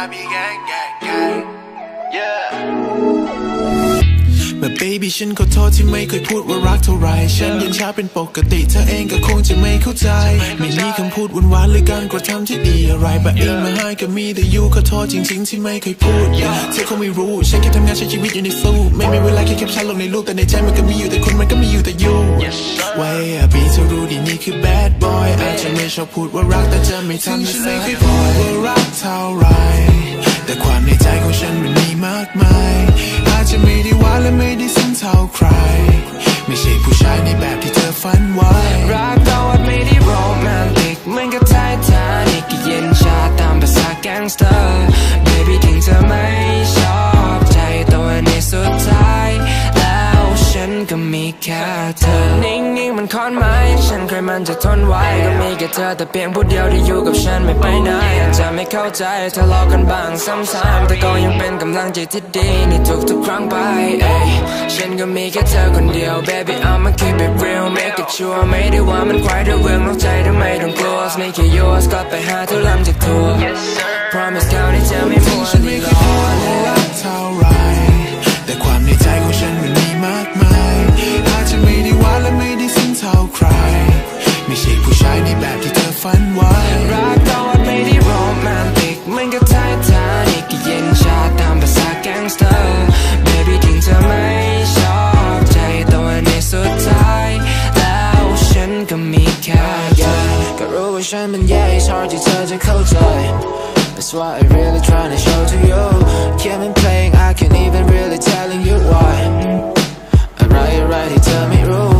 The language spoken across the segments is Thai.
I be เมื่อ baby ฉันขอโทษที่ไม่เคยพูดว่ารักเท่าไหรฉันเย็นช้าเป็นปกติเธอเองก็คงจะไม่เข้าใจ ไม่มีคำพูดหวานๆหรือการกระทำที่ดีอะไร but in my heart ก็มีแต่อยู่ขอโทษจริง ๆ ที่ไม่เคยพูดเธอคงไม่รู้ฉันแค่ทำงานใช้ชีวิตอยู่ในสู้ไม่มีเวลาแค่แคปชั่นลงในรูปแต่ในใจมันก็มีอยู่แต่คุณมันก็มีอยู่แต่อยู่ไว้อะบีเธอรู้ดีนี่คือ bad boy อาจจะไม่ชอบพูดว่ารักแต่จะไม่ทำให้ฉันไม่เคยพูดว่ารักเท่าไหรแต่ความในใจของฉันมันมีมากมายอา จะไม่ได้หวาและไม่ได้ซึ้งเท่าใคร ไม่ใช่ผู้ชายในแบบที่เธอฝันไว้ รักเราอาจไม่ได้โรแมนติกเหมือนกับไททานิกเย็นชาตามภาษาแก๊งสเตอร์ Baby ถึงเธอไม่ชอบใจตัวในสุดท้าย แล้วฉันก็มีแค่ คอนไม้ฉันเคยมันจะทนไว้ก็มีแค่เธอแต่เพียงผู้เดียวที่อยู่กับฉันไม่ไปไหนอาจจะไม่เข้าใจทะเลาะกันบ้างซ้ำๆแต่ก็ยังเป็นกำลังใจที่ดีในทุกๆครั้งไปเอ้ยฉันก็มีแค่เธอคนเดียว baby I'ma keep it real make it sure ไม่ได้ว่ามันใครได้เรื่องนอกใจทำไมต้องกลัว make it yours กลับไปหาเธอหลังจากทัวร์ promise คราวนี้จะไม่มัวฉันลีไม่เคลยอพูดเลว่าย ชายในแบบที่เธอฝันไว้ รักเราอาจไม่ได้โรแมนติกมือนกับไททานิกเย็นชาตามภาษาแก๊งสเตอร์ baby ถึงเธอไม่ชอบใจตัวในสุดท้าย แล้วฉันก็มีแค่เธอก็รู้ว่าฉันมันแย่ it's hard ที่เธอจะเข้าใจ That's why I really trying to show to you Keep been playing I can't even really telling you why Alright, alright, he tell me rule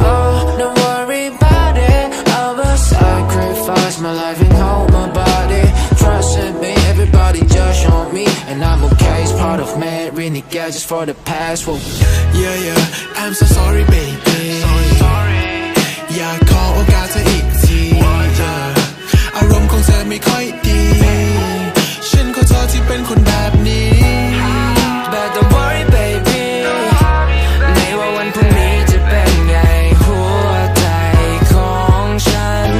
okay, it's part of me Really get just for the past Whoa. Yeah yeah I'm so sorry baby อยากขอโอกาสเธออีกที yeah อารมณ์ของเธอไม่ค่อยดี ฉันขอโทษที่เป็นคนแบบนี้ But don't worry baby ไม่ว่าวันพรุ่งนี้จะเป็นไง หัวใจของฉัน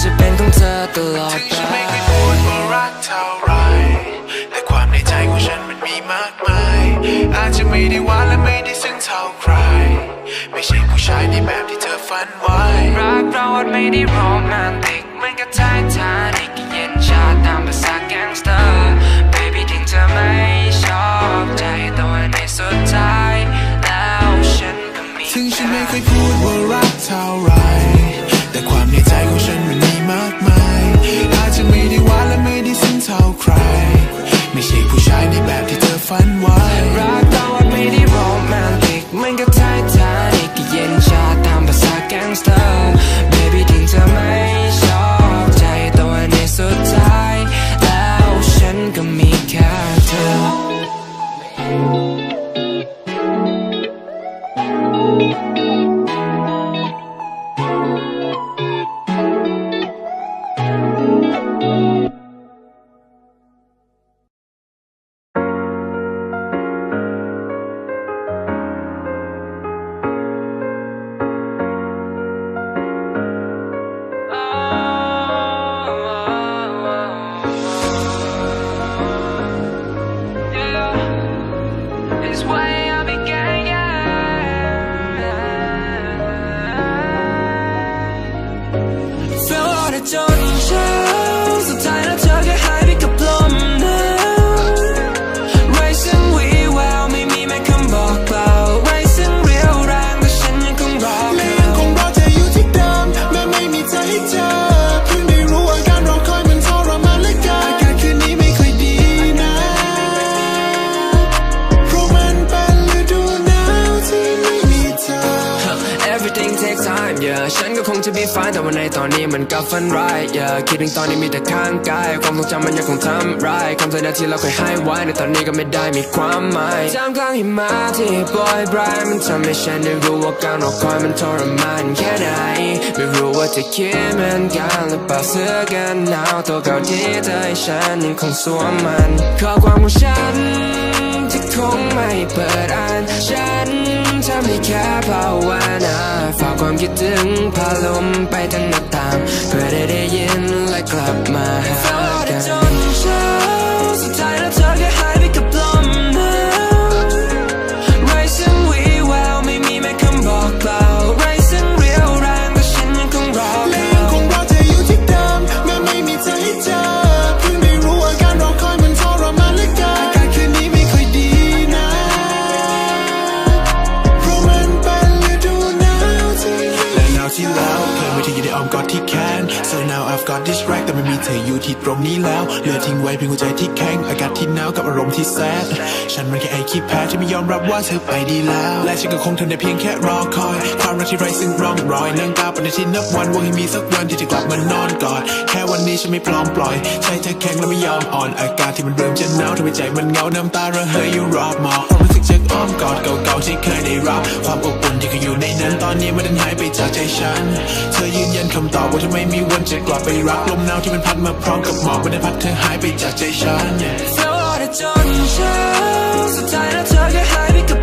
จะเป็นของเธอตลอด ไม่ได้หวานและไม่ได้ซึ้งเท่าใคร ไม่ใช่ผู้ชายในแบบที่เธอฝันไว้ รักเราอาจไม่ได้โรแมนติกเหมือนกับไททานิกเย็นชาตามภาษาแก๊งสเตอร์ Baby ถึงเธอไม่ชอบใจตัวในสุดท้ายแล้วฉันก็มีถึงฉันไม่เคยพูดว่ารักเท่าไหร อ ก็คงจะ be fine แต่ว่าในตอนนี้มันก็ฝันร้าย yeah คิดถึงตอนนี้มีแต่ข้างกาย ความทรงจำมันยังคงทำร้ายคำสัญญาที่เราเคยให้ไว้ในตอนนี้ก็ไม่ได้มีความหมายท่ามกลางหิมะที่โปรยปลายมันทำให้ฉันได้รู้ว่าการรอคอยมันทรมานแค่ไหนไม่รู้ว่าจะคิดเหมือนกันหรือเปล่าเสื้อกันหนาวตัวเก่าที่เธอให้ฉันยังคงสวมมันข้อความของฉันที่คงไม่เปิดอ่านฉัน แค่ภาวนาฝากความคิดถึงพาลมไปทางหน้าต่างเพื่อได้ได้ยินและกลับมาหา ตรงนี้แล้วเหลือทิ้งไว้เพียงหัวใจที่แข็งอากาศที่หนาวกับอารมณ์ที่แซดฉันมันแค่ไอ้ขี้แพ้ที่ไม่ยอมรับว่าเธอไปดีแล้ว และฉันก็คงทนได้เพียงแค่รอคอยความรักที่ไร้ซึ่งร่องรอยนั่งตาปนที่นับวันหวังให้มีสักวันที่จะกลับมานอนกอดแค่วันนี้ฉันไม่พร้อมปล่อยใจเธอแข็งและไม่ยอมอ่อนอากาศที่มันเริ่มจะหนาวทำให้ใจมันเหงาน้ำตาระเหยอยู่รอบหมอกความรู้สึก จากอ้อมกอดเก่าๆที่เคยได้รับ ความอบอุ่นที่เคยอยู่ในนั้นตอนนี้มันดันหายไปจากใจฉัน เธอยืนยันคำตอบว่าจะไม่มีวันจะกลับไปรักลมหนาวที่มันพัดมาพร้อมกับหมอกมันได้พัดเธอหายไปจากใจฉันเฝ้ารอได้จนเช้าสุดท้ายแล้วเธอแค่หายไปกับ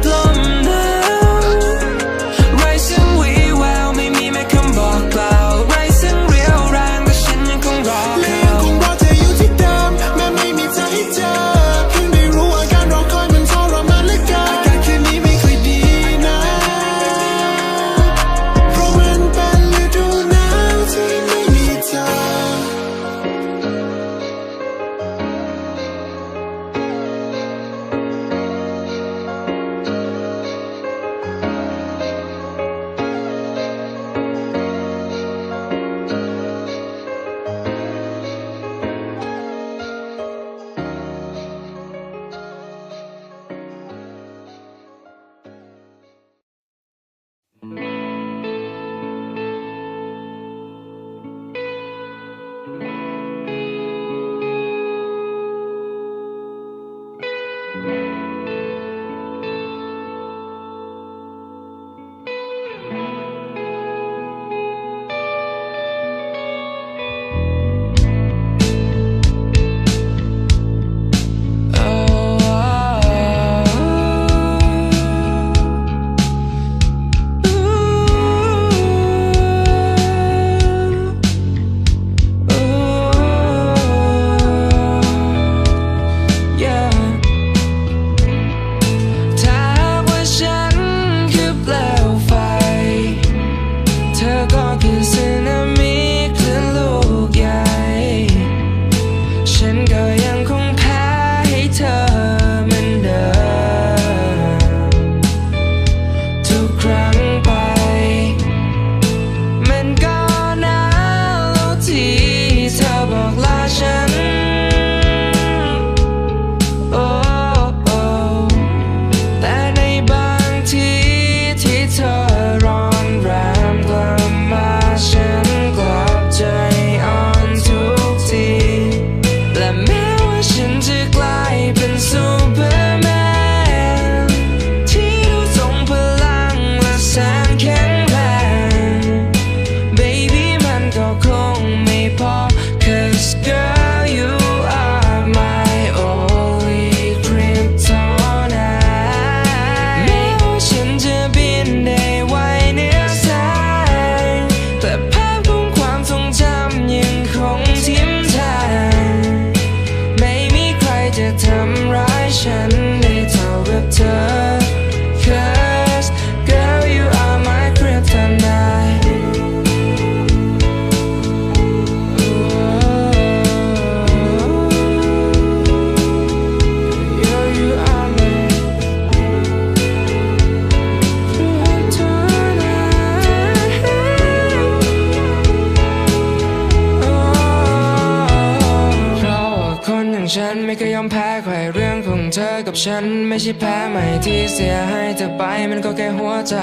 ใช่แพ้ใหม่ที่เสียให้เธอไปมันก็แค่หัวใจ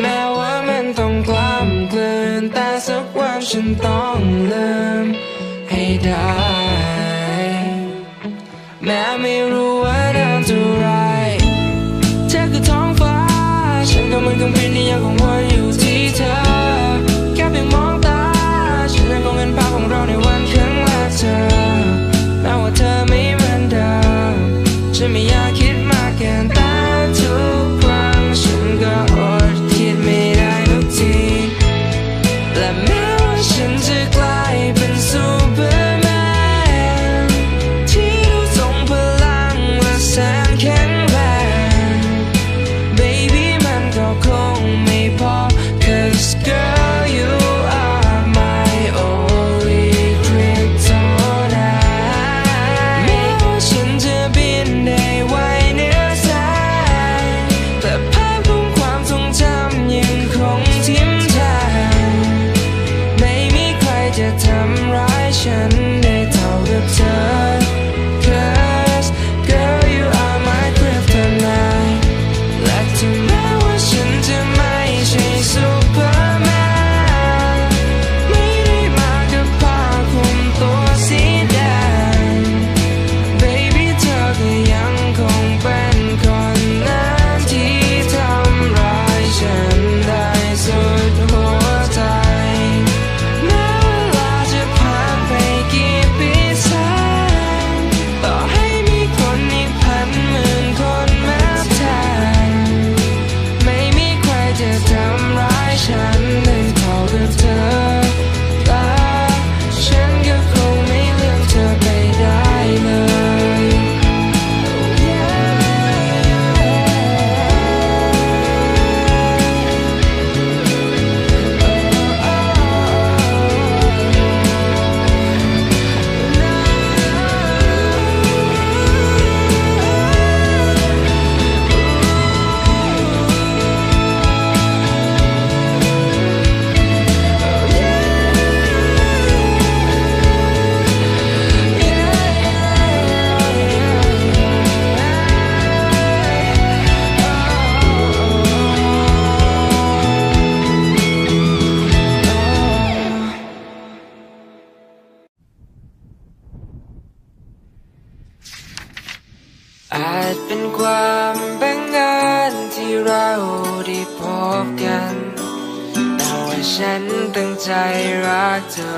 แม้ว่ามันต้องกล้ำกลืนแต่สักวันฉันต้องลืมให้ได้ แม้ไม่รู้ว่านานเท่าไรเธอคือท้องฟ้า ฉันก็เหมือนเครื่องบินที่ยังคงวน ฉันตั้งใจรักเธอ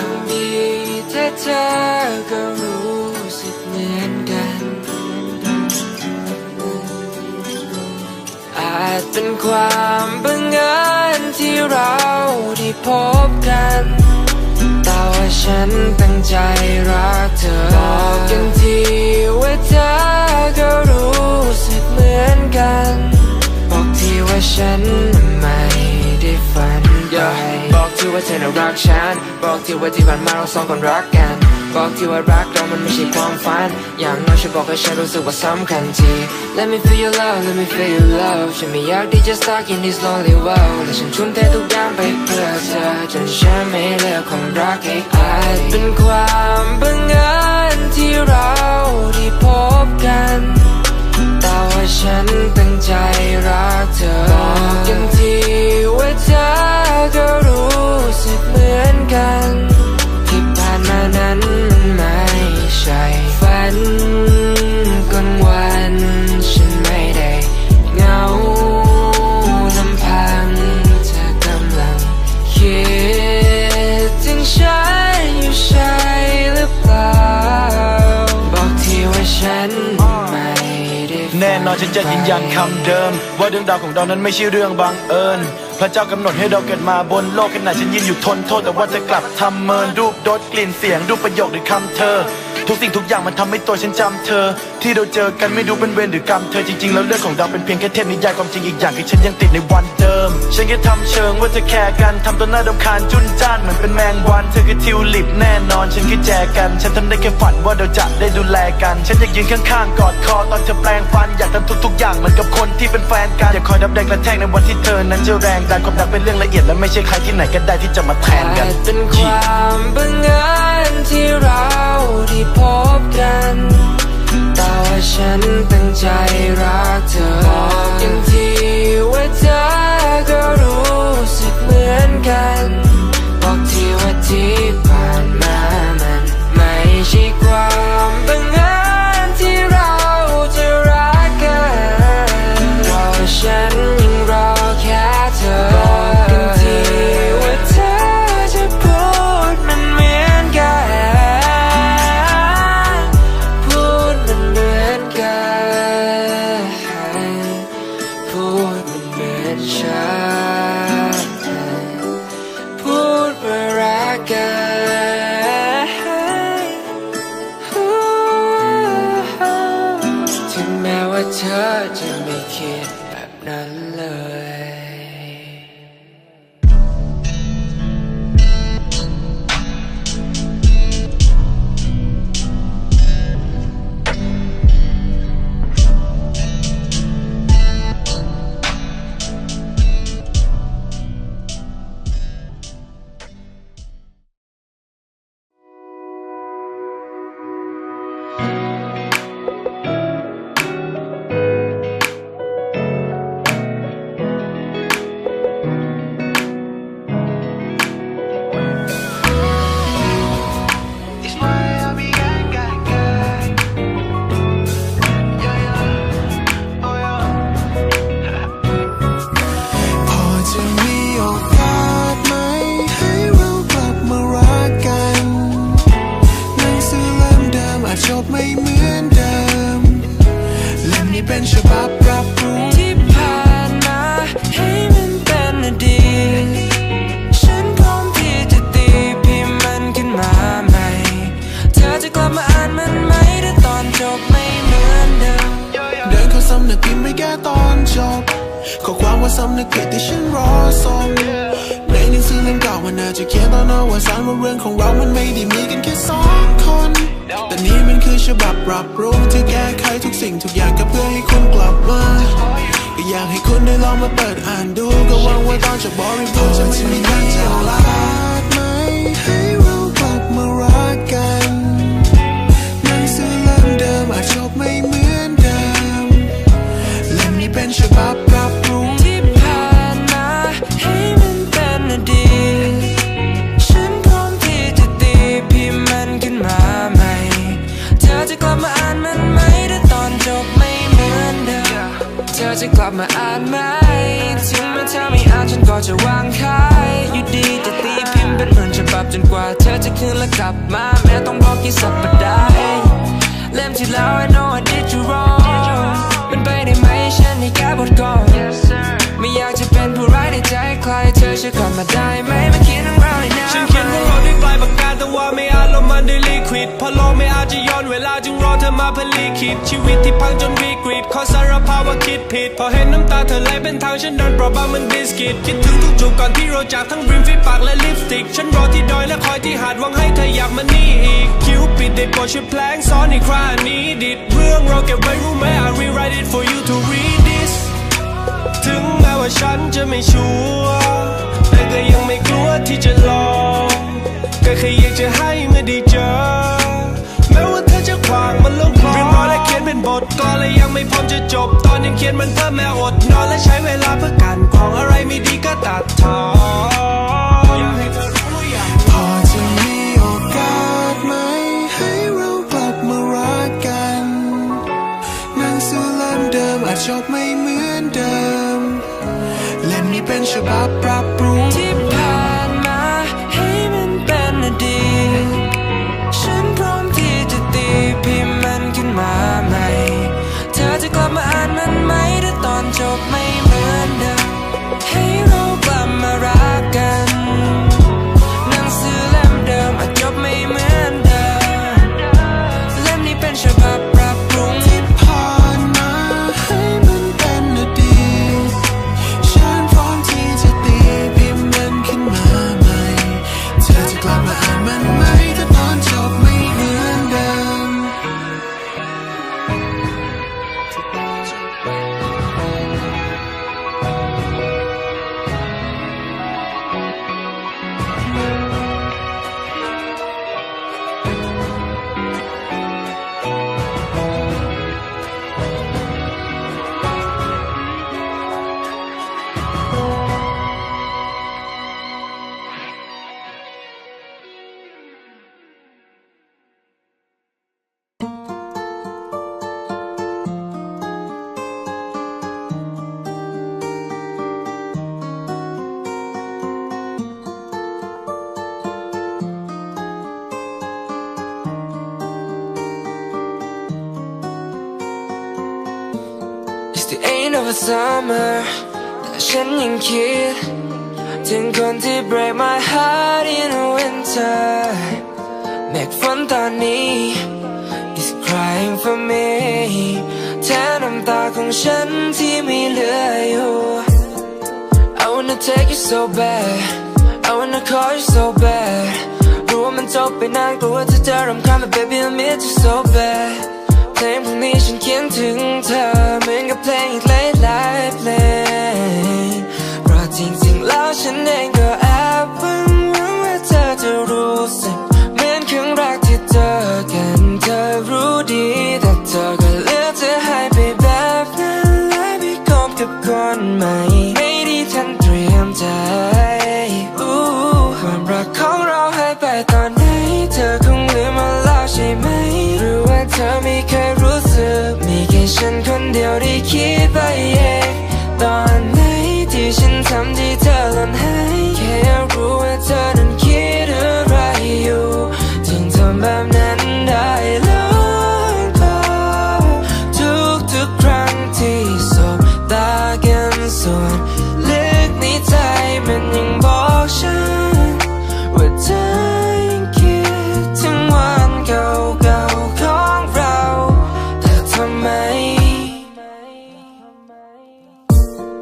คงดีถ้าเธอก็รู้สึกเหมือนกัน อาจเป็นความบังเอิญที่เราได้พบกัน แต่ว่าฉันตั้งใจรักเธอบอกกันทีว่าเธอก็รู้สึกเหมือนกัน บอกทีว่าฉันไม่ได้ฝัน บอกที่ว่าเธอน่ะรักฉัน บอกที่ว่าที่ผ่านมาเราสองคนรักกัน บอกที่ว่ารักเรามันไม่ใช่ความฝัน อย่างน้อยช่วยบอกให้ฉันรู้สึกว่าสำคัญที Let me feel your love Let me feel your love ฉันไม่อยากที่จะ stuck in this lonely world และฉันทุ่มเททุกอย่างไปเพื่อเธอจนฉันไม่เหลือความรักให้ใครเป็นความบังเอิญที่เราได้พบกัน แต่ว่าฉันตั้งใจรักเธอบอกกันทีว่าเธอก็รู้สึกเหมือนกัน ที่ผ่านมานั้นมันไม่ใช่ฝัน ฉันจะยืนยันคำเดิม ว่าเรื่องราวของเรานั้นไม่ใช่เรื่องบังเอิญ พระเจ้ากำหนดให้เราเกิดมาบนโลกขณะฉันยืนอยู่ทนโทษ แต่ว่าจะกลับทำเมินรูปรสกลิ่นเสียงรูปประโยคหรือคำเธอ ทุกสิ่งทุกอย่างมันทำให้ตัวฉันจำเธอ ที่เราเจอกันไม่รู้เป็นเวรหรือกรรมเธอจริงๆแล้วเรื่องของเราเป็นเพียงแค่เทพนิยายความจริงอีกอย่างคือฉันยังติดในวันเดิม ฉันแค่ทำเชิงว่าจะแคร์กันทำตัวหน้าดำคาญจุนจ้านเหมือนเป็นแมงวันเธอคือทิวลิปแน่นอน ฉันคือแจกัน ฉันทำได้แค่ฝันว่าเราจะได้ดูแลกัน ฉันอยากยืนข้างๆกอดคอตอนเธอแปลงฟันอยากทำทุกๆอย่างเหมือนกับคนที่เป็นแฟนกันอยากคอยดับแดงกระแทกในวันที่เธอนั้นจะแรงดันความรักเป็นเรื่องละเอียดและไม่ใช่ใครที่ไหนก็ได้ที่จะมาแทนกันเป็นความบังเอิญที่เราได้พบกันแต่ว่าฉันตั้งใจรักเธอบอกกันทีว่าเธอก็รู้สึกเหมือนกันำนึกผิดไม่แก้ตอนจบข้อความว่าสำนึกผิดที่ฉันรอส่งในหนังสือเล่มเก่ามันอาจจะเขียนตอนอวสานว่าเรื่องของเรามันไม่ได้มีกันแค่สองคน แต่นี่มันคือฉบับปรับปรุงที่แก้ไขทุกสิ่งทุกอย่างก็เพื่อให้คุณกลับมาก็อยากให้คุณได้ลองมาเปิดอ่านดูก็หวังว่าตอนจะบริบูรณ์จะไม่มีการจะลา ธอจะกลับมาอ่านไหมถึงแม้เธอไม่อ่านฉันก็จะวางคายอยู่ดีจะตีพิมพ์เป็นเหมือนฉบับจนกว่าเธอจะคืนและกลับมาแม้ต้องรอกี่สัปดาห์เล่มที่แล้ว I know I did you wrong เป็นไปได้ไหมฉันให้แก้บทก่อน ไม่อยากจะเป็นผู้ร้ายในใจใคร เธอช่วยกลับมาได้ไหมมาเขียนเรื่องราวให้หน้าฉันเขียนพวกเราด้วยปลายปากกาแต่ว่าไม่อาจลงมันด้วยลิควิดเพอโลกไม่อาจจะย้อนเวลาจึงรอเธอมาเพื่อลีคิด ชีวิตที่พังจนวิกฤตขอสารภาพว่าคิดผิด พอเห็นน้ำตาเธอไหลเป็นทางฉันโดนเปราะบางเหมันบิสกิตคิดถึงทุกจุกก่อนที่เราจากทั้งบริมฝีปากและลิปสติก ฉันรอที่ดอยและคอยที่หาดหวังให้เธออยากมานี่อีกคิวปิดได้โปรดช่วยแพลงซ้อนอีกครานี้ดิดเรื่องเราเก็บไว้รู้ไหม I rewrite it for you to read this ถึงแม้ว่าฉันจะไม่ชัวร์แต่ก็ยังไม่กลัวที่จะลองก็แค่อยากจะให้เมื่อได้เจอ แม้ว่าเธอจะขวางมันลงคลอเรียบร้อยและเขียนเป็นบทก็เลยยังไม่พร้อมจะจบ ตอนยังเขียนมันเพิ่มแม้อดนอนและใช้เวลาเพื่อกันของอะไรไม่ดีก็ตัดทอน ล่ม end of a summer แต่ฉันยังคิด ถึงคนที่ break my heart in a winter เมฆฝนตอนนี้ is crying for me แทนน้ำตาของฉันที่มีเหลืออยู่ I wanna take you so bad I wanna call you so bad รู้ว่ามันจบไปนานกลัวเธอจะรำคาญ but baby I miss you so bad เพลงพวกนี้ฉันเขียนถึงเธอเหมือนกับ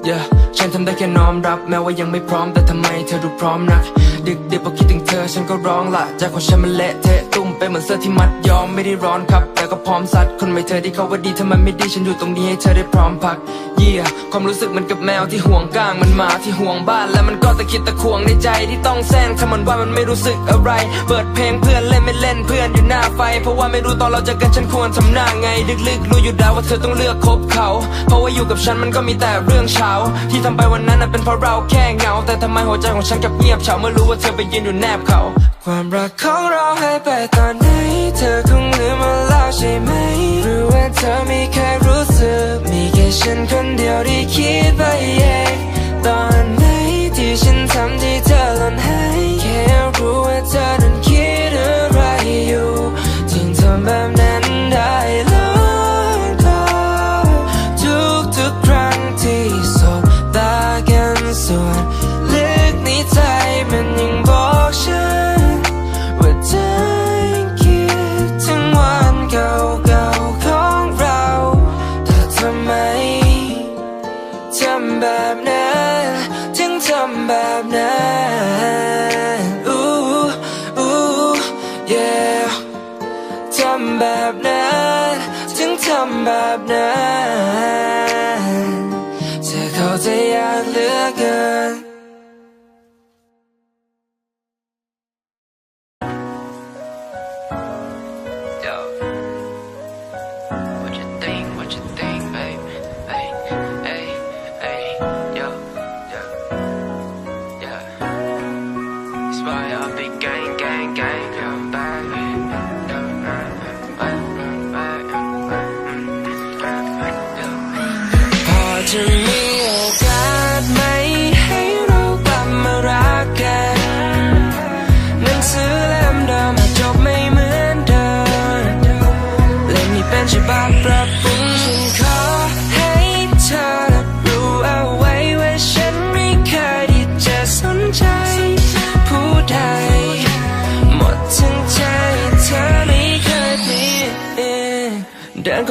Yeah ฉันทำได้แค่น้อมรับ แม้ว่ายังไม่พร้อมแต่ทำไมเธอดูพร้อมนัก ดึกดึกพอคิดถึงเธอ ฉันก็ร้องละใจของฉันมันเละเทะตุ้มไปเหมือนเสื้อที่มัดยอมไม่ได้ร้อนครับ ก็พร้อมซัด คนไม่เธอที่เขาว่าดีทำไมไม่ดีฉันอยู่ตรงนี้ให้เธอได้พร้อมพัก เยี่ยความรู้สึกเหมันกับแมวที่ห่วงก้างมันมาที่ห่วงบ้านแล้วมันก็ตะคิดตะควงในใจที่ต้องแซงถ้ามันว่ามันไม่รู้สึกอะไร เปิดเพลงเพื่อนเล่นไม่เล่นเพื่อนอยู่หน้าไฟ เพราะว่าไม่รู้ตอนเราเจอกันฉันควรทำหน้าไงลึกๆรู้อยู่แล้วว่าเธอต้องเลือกคบเขา เพราะว่าอยู่กับฉันมันก็มีแต่เรื่องเช้า ที่ทำไปวันนั้นน่ะเป็นเพราะเราแค่เหงา แต่ทำไมหัวใจของฉันกลับเงียบเฉาเมื่อรู้ว่าเธอไปยืนอยู่แนบเขา ความรักของเราหายไปตอนไหน เธอคงลืมมาแล้วใช่ไหม หรือว่าเธอไม่เคยรู้สึก มีแค่ฉันคนเดียวที่คิดไปเอง ตอนไหนที่ฉันทำที่เธอหล่นหา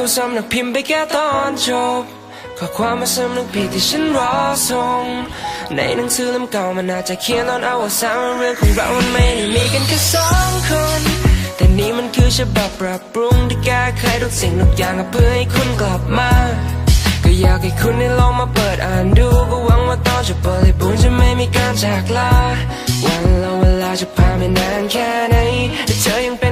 เดินเข้าสำนักพิมพ์ไปแค่ตอนจบข้อความมาสำนึกผิดที่ฉันรอส่งในหนังสือเล่มเก่ามันอาจจะเขียนตอนเอาว่าสามเรื่องของเรามันไม่ได้มีกันแค่สองคน แต่นี่มันคือฉบับปรับปรุงที่แก้ไขทุกสิ่งทุกอย่างเพื่อให้คุณกลับมา ก็อยากให้คุณได้ลองมาเปิดอ่านดูก็หวังว่าตอนจะบริบูรณ์จะไม่มีการจากลาวันและเวลาจะผ่านไปนานแค่ไหนแต่เธอยังเป็น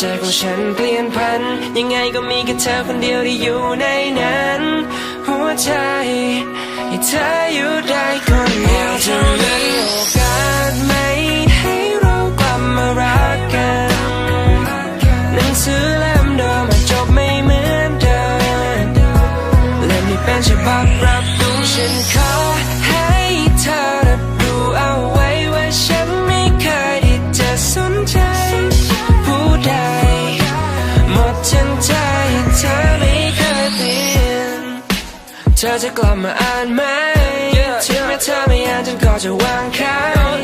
ใจของฉันเปลี่ยนพัน ยังไงก็มีแค่เธอคนเดียวที่อยู่ในนั้น หัวใจให้เธออยู่ได้คนเดียวจะมีโอกาสไหมให้เรากลับมารักกันหนังสือเล่มเดิมอาจจบไม่เหมือนเดิมเล่มนี้เป็นฉบับรับรุงฉันขอ เธอจะกลับมาอ่านไหมถึงแม้เธอไม่อ่านฉันก็จะวางค้าง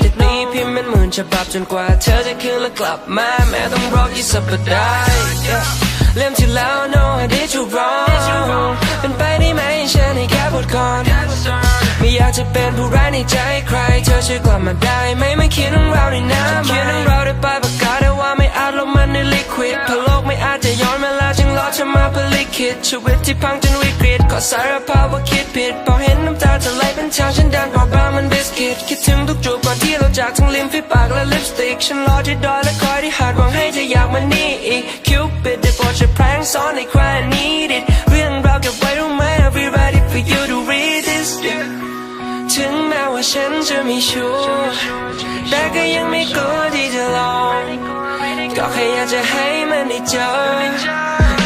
แต่นี้พิมพ์เป็นหมื่นฉบับจนกว่าเธอจะคืนและกลับมาแม้ต้องรอกี่สัปดาห์เล่มที่แล้ว no I did you wrong เป็นไปได้ไหมฉันให้แค่บทก่อน ไม่อยากจะเป็นผู้ร้ายในใจใคร เธอช่วยกลับมาได้ไหมไม่เขียนเรื่องราวในน้ำเขียนเรื่องราวด้วยปลายปากกาแต่ว่าไม่อาจลงมันในลิควิดเพราะโลกไม่อาจจะย้อนเวลาจึงรอเธอมาเพื่อลิขิตชีวิตที่พังจนวิกฤตขอสารภาพว่าคิดผิดพอเห็นน้ำตาเธอไหลเป็นทางฉันดันกว่าบางมันบิสกิตคิดถึงทุกจูบก่อนที่เราจากทั้งลิ้มฝีปากและลิปสติกฉันรอที่ดอยและคอยที่หาดหวังให้เธออยากมานี่อีกคิวปิดได้โปรดช่วยแพร่งซ้อนในใคร need it ฉันจะไม่ชัวร์แต่ก็ยังไม่กลัวที่จะลองก็แค่อยากจะให้มันได้เจอ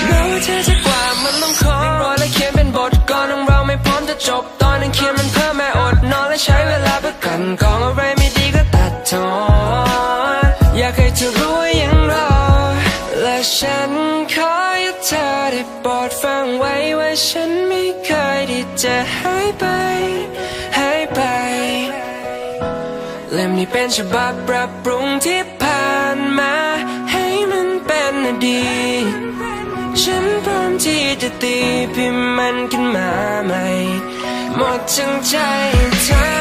แม้ว่าเธอจะกว่ามันต้องขอรอและเขียนเป็นบทก่อนของเราไม่พร้อมจะจบตอนนั้นเขียนมันเพิ่มแม่อดนอนและใช้เวลาเพื่อกันกองอะไร เป็นฉบับปรับปรุงที่ผ่านมา ให้มันเป็นอดีตฉันพร้อมที่จะตีพิมพ์มันขึ้นมาใหม่ หมดจังใจเธอ